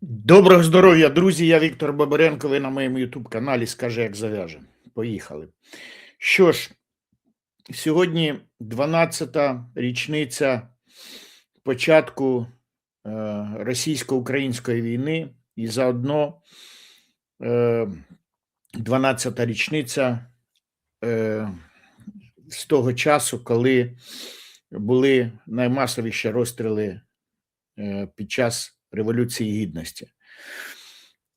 Доброго здоров'я, друзі! Я Віктор Бабаренко. Ви на моєму Ютуб каналі Скаже, як зав'яже. Поїхали. Що ж, сьогодні 12-та річниця початку е, російсько-української війни і заодно е, 12-та річниця е, з того часу, коли були наймасовіші розстріли е, під час Революції Гідності.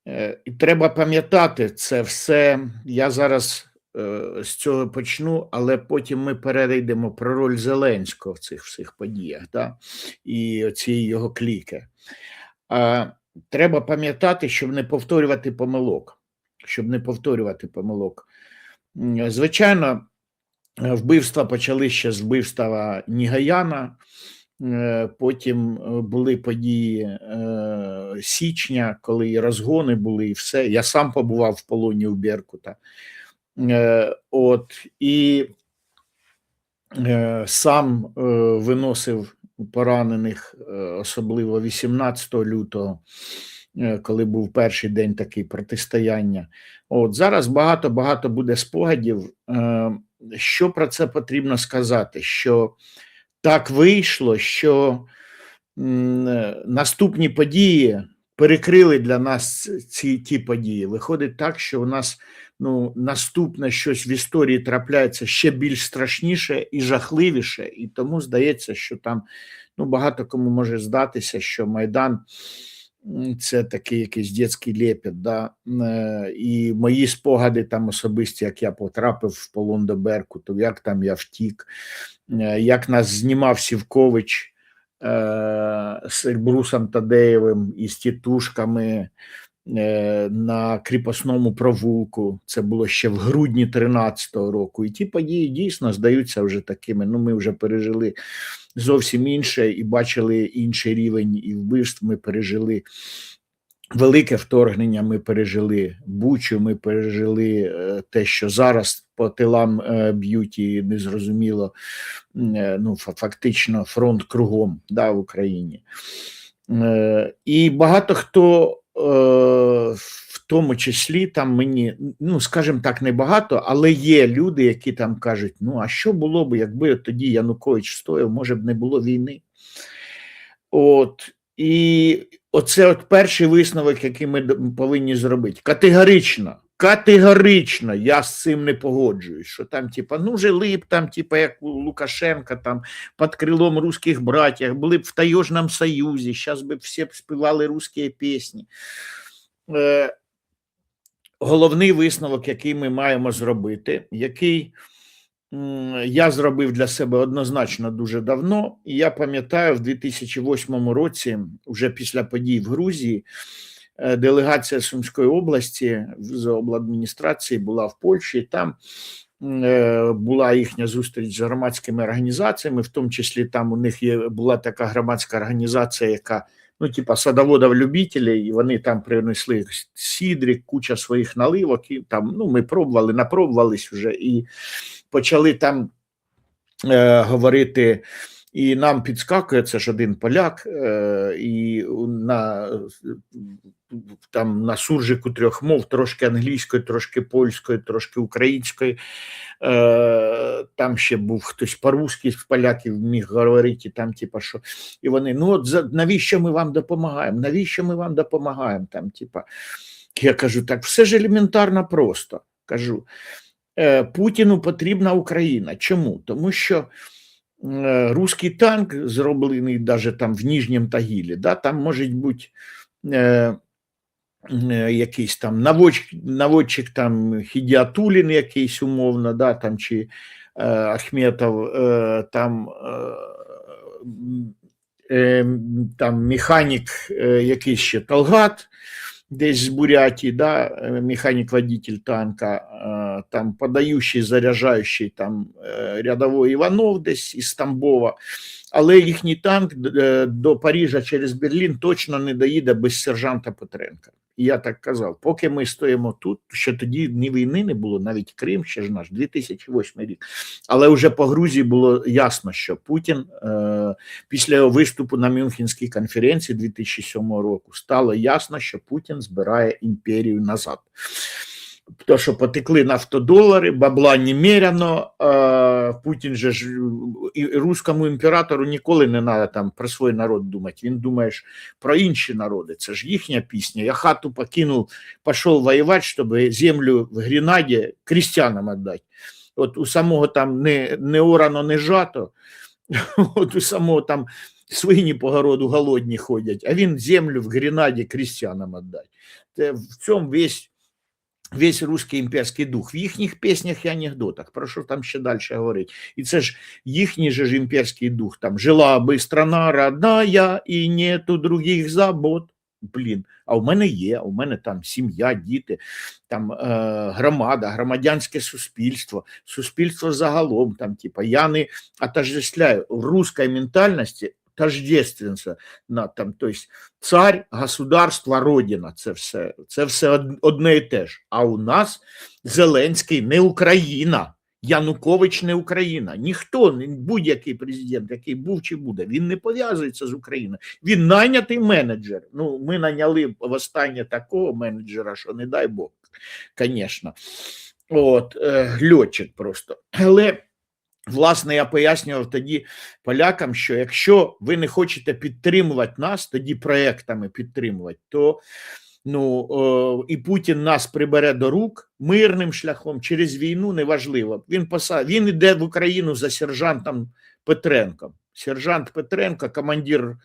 Е, І треба пам'ятати це все. Я зараз е, з цього почну, але потім ми перейдемо про роль Зеленського в цих всіх подіях да? і цієї його кліки. Треба пам'ятати, щоб не повторювати помилок. Щоб не повторювати помилок. Звичайно, вбивства почали ще з вбивства Нігаяна. Е, Потім е, були події е, січня, коли і розгони були, і все. Я сам побував в полоні у Беркута. От і сам виносив поранених, особливо 18 лютого, коли був перший день такий протистояння. От зараз багато багато буде спогадів. Що про це потрібно сказати? Що так вийшло, що е, наступні події перекрили для нас ці ті події. Виходить так, що у нас ну, наступне щось в історії трапляється ще більш страшніше і жахливіше, і тому здається, що там ну, багато кому може здатися, що Майдан. Це такий якийсь дитячий лепет, да? Е, і мої спогади там особисті, як я потрапив в полон до Беркуту, як там я втік, е, як нас знімав Сівкович е, з Ельбрусом Тадеєвим і з тітушками на кріпосному провулку. Це було ще в грудні 13-го року. І ті події дійсно здаються вже такими. Ну, ми вже пережили зовсім інше і бачили інший рівень і вбивств. Ми пережили велике вторгнення. Ми пережили Бучу, ми пережили е, те, що зараз по тилам е, б'ють і незрозуміло. е, Ну, фактично фронт кругом да, в Україні. І багато хто, тому числі, там мені, ну скажімо так, не багато, але є люди, які там кажуть: ну а що було б, якби тоді Янукович стояв, може б не було війни. От і оце от перший висновок, який ми повинні зробити. Категорично, категорично я з цим не погоджуюсь. Що там, типа, ну жили б там, типа, як у Лукашенка, там під крилом русських братів, були б в Таежному Союзі, зараз би всі співали русські пісні. Е, головний висновок, який ми маємо зробити, який я зробив для себе однозначно дуже давно. І я пам'ятаю, в 2008 році, вже після подій в Грузії, е, делегація Сумської області з обладміністрації була в Польщі. Там е, була їхня зустріч з громадськими організаціями, в тому числі там у них є була така громадська організація, яка ну, типа садоводів любителей, і вони там принесли сідрик, куча своїх наливок, і там ну, ми пробували, напробувались вже і почали там е, говорити. І нам підскакує це ж один поляк, е, і на там на суржику трьох мов, трошки англійської, трошки польської, трошки української. Е, там ще був хтось по-русски з поляків міг говорити, там, типа, що. І вони, ну от навіщо ми вам допомагаємо? Навіщо ми вам допомагаємо? Там, типа. Я кажу, так все ж елементарно просто. Кажу, е, Путіну потрібна Україна. Чому? Тому що е, руський танк, зроблений навіть там в Ніжньому Тагілі, да, там може бути е, е, якийсь там наводчик, наводчик там Хідіатулін якийсь умовно, да, там, чи е, Ахметов, е, там, е, там механік е, якийсь ще Талгат, десь з Бурятії, да, е, механік-водитель танка, е, там подаючий, заряджаючий там е, рядовий Іванов десь із Тамбова, але їхній танк е, до Парижа через Берлін точно не доїде без сержанта Петренка. І я так казав, поки ми стоїмо тут, що тоді ні війни не було, навіть Крим ще ж наш 2008 рік. Але вже по Грузії було ясно, що Путін е, після його виступу на Мюнхенській конференції 2007 року стало ясно, що Путін збирає імперію назад. То, що потекли нафтодолари, бабла немеряно, Путін же ж і руському імператору ніколи не треба там про свій народ думати. Він думає про інші народи. Це ж їхня пісня. Я хату покинув, пішов воювати, щоб землю в Гренаді крістянам віддати. От у самого там не, не орано, не жато, от у самого там свині по городу голодні ходять, а він землю в Гренаді крістянам віддать. Це в цьому весь весь русський імперський дух в їхніх піснях і анекдотах. Про що там ще далі говорить? І це ж їхній же ж імперський дух. Там жила би страна родная і нету других забот. Блін, а у мене є, у мене там сім'я, діти, там е, громада, громадянське суспільство, суспільство загалом. Там, типа, я не отождествляю в русській ментальності тождественство на там, то есть царь, государство, родина. Це все, це все одне і те ж. А у нас Зеленський не Україна. Янукович не Україна. Ніхто, будь-який президент, який був чи буде, він не пов'язується з Україною. Він найнятий менеджер. Ну, ми наняли востаннє такого менеджера, що не дай Бог, звісно. От, е, льотчик просто. Але Власне, я пояснював тоді полякам, що якщо ви не хочете підтримувати нас, тоді проектами підтримувати, то ну о, і Путін нас прибере до рук мирним шляхом через війну, неважливо. Він поса... він йде в Україну за сержантом Петренком. Сержант Петренко, командир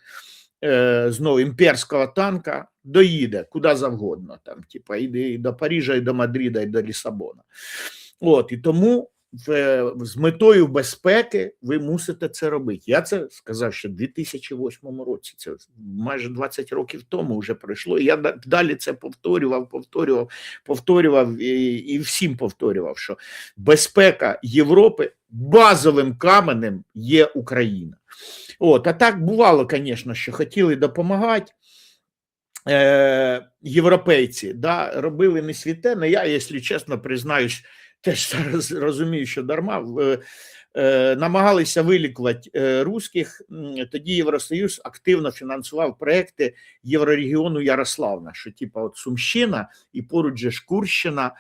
е, знову імперського танка, доїде куди завгодно. Там, типа, іде і до Парижа, і до Мадріда, і до Лісабона. От і тому з метою безпеки ви мусите це робити. Я це сказав ще в 2008 році. Це майже 20 років тому вже пройшло. І я да- далі це повторював, повторював, повторював і, і всім повторював, що безпека Європи базовим каменем є Україна. От, а так бувало, звісно, що хотіли допомагати. Е, європейці да, робили не світене. Я, якщо чесно, признаюсь, теж зараз розумію, що дарма е, е, намагалися вилікувати е, русських. Тоді Євросоюз активно фінансував проекти Єврорегіону Ярославна, що типа от Сумщина і поруч же Курщина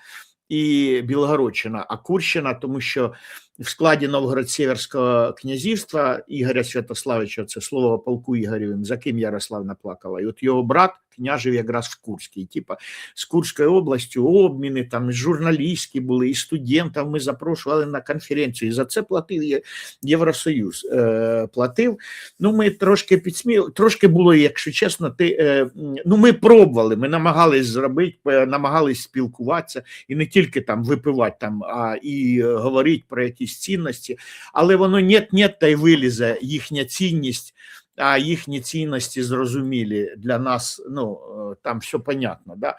і Білгородщина. А Курщина, тому що в складі Новгород-Сіверського князівства Ігоря Святославича, це слово полку Ігорєвим, за ким Ярославна плакала. І от його брат княжив якраз в Курській. Типа з Курською областю обміни, там журналістські були, і студентів ми запрошували на конференцію. І за це платив Євросоюз. Е, платив. Ну, ми трошки підсміли, трошки було, якщо чесно, ти, е, ну, ми пробували, ми намагались зробити, намагались спілкуватися і не тільки там випивати, там, а і е, говорити про якісь цінності, але воно нет-нет, та й вилізе їхня цінність. А їхні цінності зрозумілі для нас, ну е, там все понятно, да?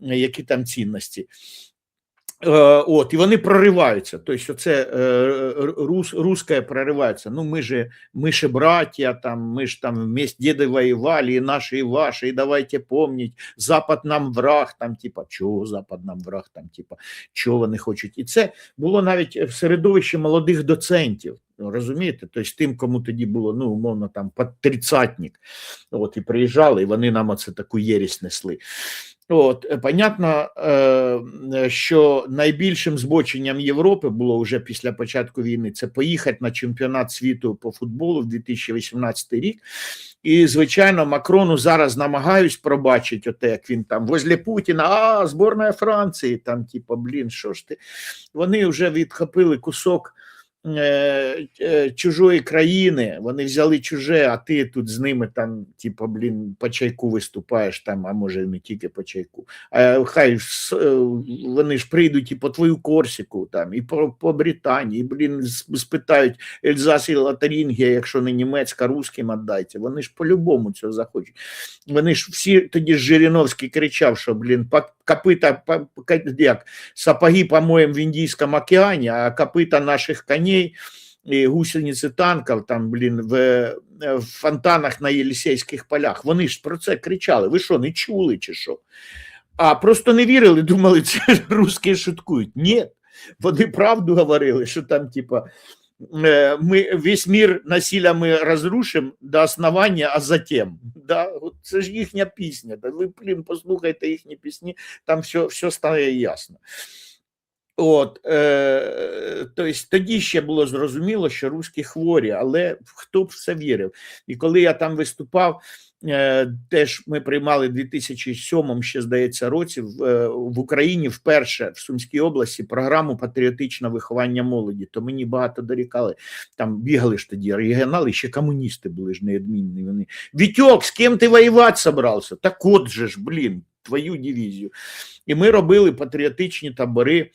які там цінності. Е, От, і вони прориваються. Тобто, це е, рус, русське проривається. Ну, ми же, ми же братья, там, ми ж там вместе діди воювали, і наші, і ваші, і давайте помніть, Запад нам враг, там, типа, чого Запад нам враг, там, типа, чого вони хочуть. І це було навіть в середовищі молодих доцентів. Розумієте, тобто тим, кому тоді було, ну, умовно, там, під тридцятник, от, і приїжджали, і вони нам оце таку єрість несли. От, е, понятно, е, що найбільшим збоченням Європи було вже після початку війни це поїхати на чемпіонат світу по футболу в 2018 рік. І, звичайно, Макрону зараз намагаюсь пробачити, оте, як він там возле Путіна, а зборна Франції, там, типу, блін, що ж ти? Вони вже відхопили кусок чужої країни, вони взяли чуже, а ти тут з ними там, типу, блін, по чайку виступаєш там, а може не тільки по чайку. А хай е, вони ж прийдуть і по твою Корсіку, там, і по, по Британії, блін, спитають Ельзас і Лотарингія, якщо не німецька, русським віддайте. Вони ж по-любому цього захочуть. Вони ж всі тоді Жириновський кричав, що, блін, ка- як, сапоги помоем в Індійському океані, а копита наших коней і гусениці танків там, блін, в, в фонтанах на Єлісейських полях. Вони ж про це кричали. Ви що, не чули чи що? А просто не вірили, думали, це русські шуткують. Ні, вони правду говорили, що там, типа, е, ми весь мір насилля ми розрушимо до основання, а затем. Да? От це ж їхня пісня. Да? Ви, блін, послухайте їхні пісні, там все, все стає ясно. От, е, тобто тоді ще було зрозуміло, що русські хворі, але хто б в це вірив. І коли я там виступав, теж ми приймали в 2007 ще здається році в, е, в Україні вперше в Сумській області програму патріотичне виховання молоді. То мені багато дорікали. Там бігали ж тоді регіонали, ще комуністи були ж неодмінні. Вони Вітьок, з ким ти воювати собрався? Так от же ж, блін, твою дивізію. І ми робили патріотичні табори.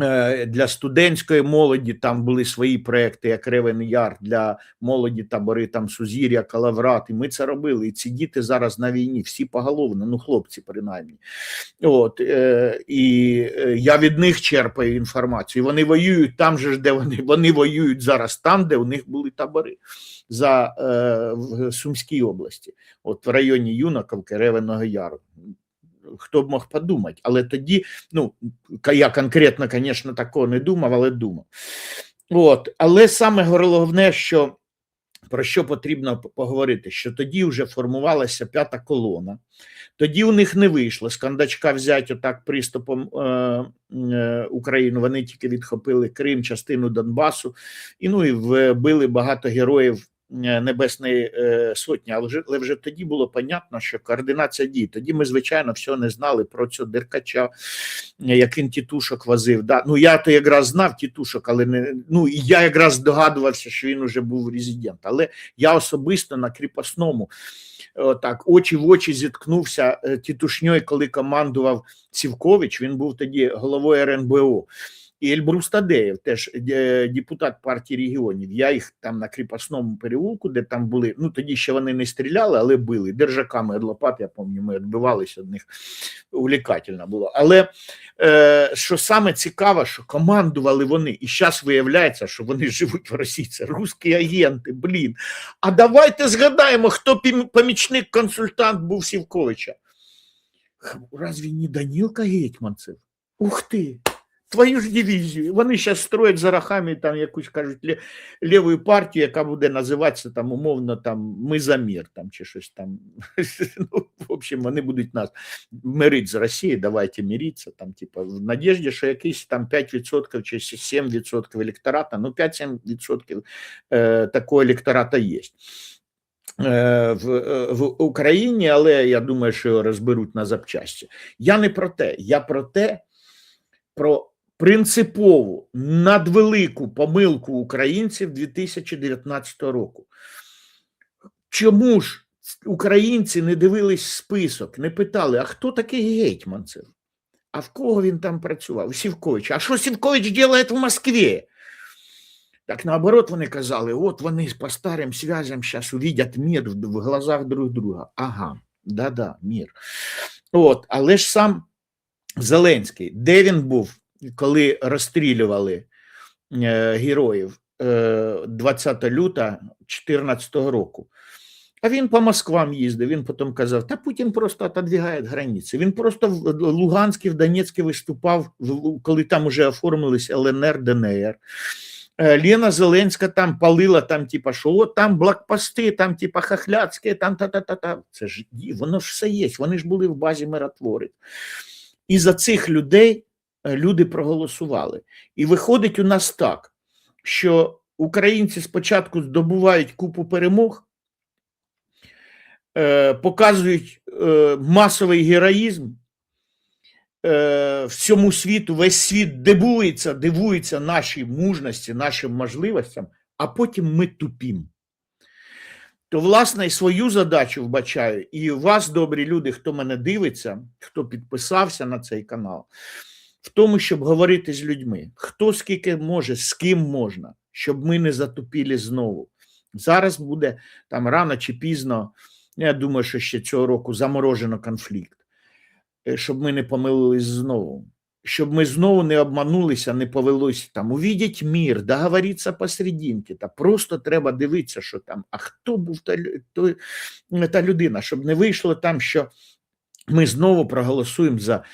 Е, Для студентської молоді там були свої проекти, як Ревен Яр для молоді табори, там Сузір'я, Калаврат. І ми це робили. І ці діти зараз на війні, всі поголовно, ну хлопці, принаймні. От, е, і е, я від них черпаю інформацію. Вони воюють там же де вони, вони воюють зараз, там, де у них були табори за е, в Сумській області, от в районі Юнаковки, Ревеного Яру. Хто б мог подумати, але тоді, ну я конкретно, звісно, такого не думав, але думав. От, але саме головне, що про що потрібно поговорити, що тоді вже формувалася п'ята колона. Тоді у них не вийшло з кандачка взяти отак приступом е, е, Україну. Вони тільки відхопили Крим, частину Донбасу, і ну і вбили багато героїв Небесної е, Сотні. Але вже, але вже тоді було понятно, що координація дій. Тоді ми, звичайно, всього не знали про цього Деркача, е, як він тітушок возив. Да? Ну я то якраз знав тітушок, але не ну і я якраз здогадувався, що він вже був резидент. Але я особисто на кріпосному так очі в очі зіткнувся е, тітушньою, коли командував Сівкович. Він був тоді головою РНБО. І Ельбрус Тадеєв, теж е, депутат партії регіонів. Я їх там на кріпосному переулку, де там були. Ну тоді ще вони не стріляли, але били держаками від лопат. Я пам'ятаю, ми відбивалися від них увлікательно було. Але е, що саме цікаво, що командували вони, і зараз виявляється, що вони живуть в Росії. Це русські агенти. Блін. А давайте згадаємо, хто помічник консультант був Сівковича. Разве не Данілка Гетьманцев? Ух ти! Твою ж дивізію. Вони зараз строять за рахами там якусь кажуть ліву партію, яка буде називатися там умовно там Ми за мір там чи щось там. ну, в общем, вони будуть нас мирити з Росією, давайте миритися там, типу, в надіжді, що якийсь там 5% чи 7% електората, ну 5-7% е, такого електората є. Е, В, е, в Україні, але я думаю, що його розберуть на запчасті. Я не про те, я про те, про принципову надвелику помилку українців 2019 року. Чому ж українці не дивились список, не питали, а хто такий Гетьманцев? А в кого він там працював? Сівкович. А що Сівкович робить в Москві? Так наоборот, вони казали: от вони по старим связям зараз увидять мир в, глазах друг друга. Ага, да-да, мир. От, але ж сам Зеленський, де він був, коли розстрілювали е, героїв е, 20 лютого 2014 року? А він по Москвам їздив, він потім казав, та Путін просто отодвигає границі. Він просто в Луганській, в Донецьку виступав, коли там вже оформились ЛНР, ДНР. Е, Лена Зеленська там палила, там, типа, що от там блокпости, там, типа, хахляцьке, там та-та-та-та. Це ж воно ж все є. Вони ж були в базі миротворець. І за цих людей е, люди проголосували. І виходить у нас так, що українці спочатку здобувають купу перемог, е, показують е, масовий героїзм е, всьому світу, весь світ дивується, дивується нашій мужності, нашим можливостям, а потім ми тупім. То, власне, і свою задачу вбачаю, і вас, добрі люди, хто мене дивиться, хто підписався на цей канал, в тому, щоб говорити з людьми, хто скільки може, з ким можна, щоб ми не затупілі знову. Зараз буде там рано чи пізно, я думаю, що ще цього року заморожено конфлікт, е, щоб ми не помилились знову. Щоб ми знову не обманулися, не повелося там. Увідіть мір, договоритися посерединки. Та просто треба дивитися, що там. А хто був та, той, та людина, щоб не вийшло там, що ми знову проголосуємо за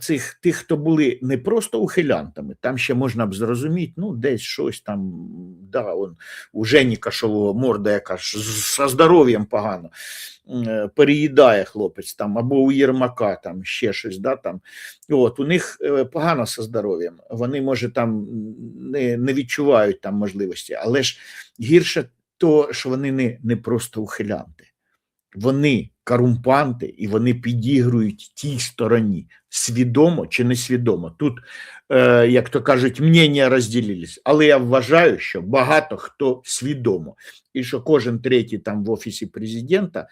цих тих, хто були не просто ухилянтами, там ще можна б зрозуміти, ну, десь щось там, да, он, у Жені Кашового морда, яка ж со здоров'ям погано е, переїдає хлопець там, або у Єрмака там ще щось, да, там. От, у них е, погано со здоров'ям, вони, може, там не, не відчувають там можливості, але ж гірше то, що вони не, не просто ухилянти. Вони корумпанти і вони підігрують тій стороні, свідомо чи несвідомо. Тут, е, як то кажуть, мнення розділились. Але я вважаю, що багато хто свідомо, і що кожен третій там в офісі президента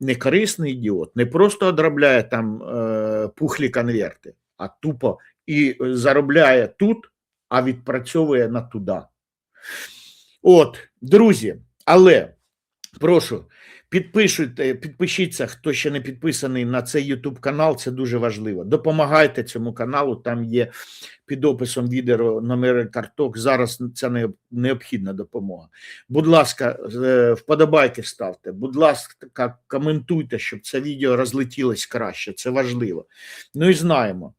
не корисний ідіот, не просто одробляє там е, пухлі конверти, а тупо і заробляє тут, а відпрацьовує на туди. От, друзі, але прошу. Підпишуйте, підпишіться, хто ще не підписаний на цей YouTube канал, це дуже важливо. Допомагайте цьому каналу, там є під описом відео номери карток. Зараз це необхідна допомога. Будь ласка, е, вподобайки ставте, будь ласка, коментуйте, щоб це відео розлетілось краще. Це важливо. Ну і знаємо,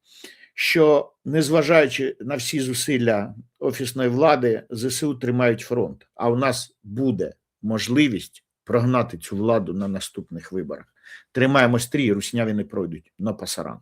що незважаючи на всі зусилля офісної влади, ЗСУ тримають фронт, а у нас буде можливість прогнати цю владу на наступних виборах. Тримаємо стрій, русняві не пройдуть на пасаран.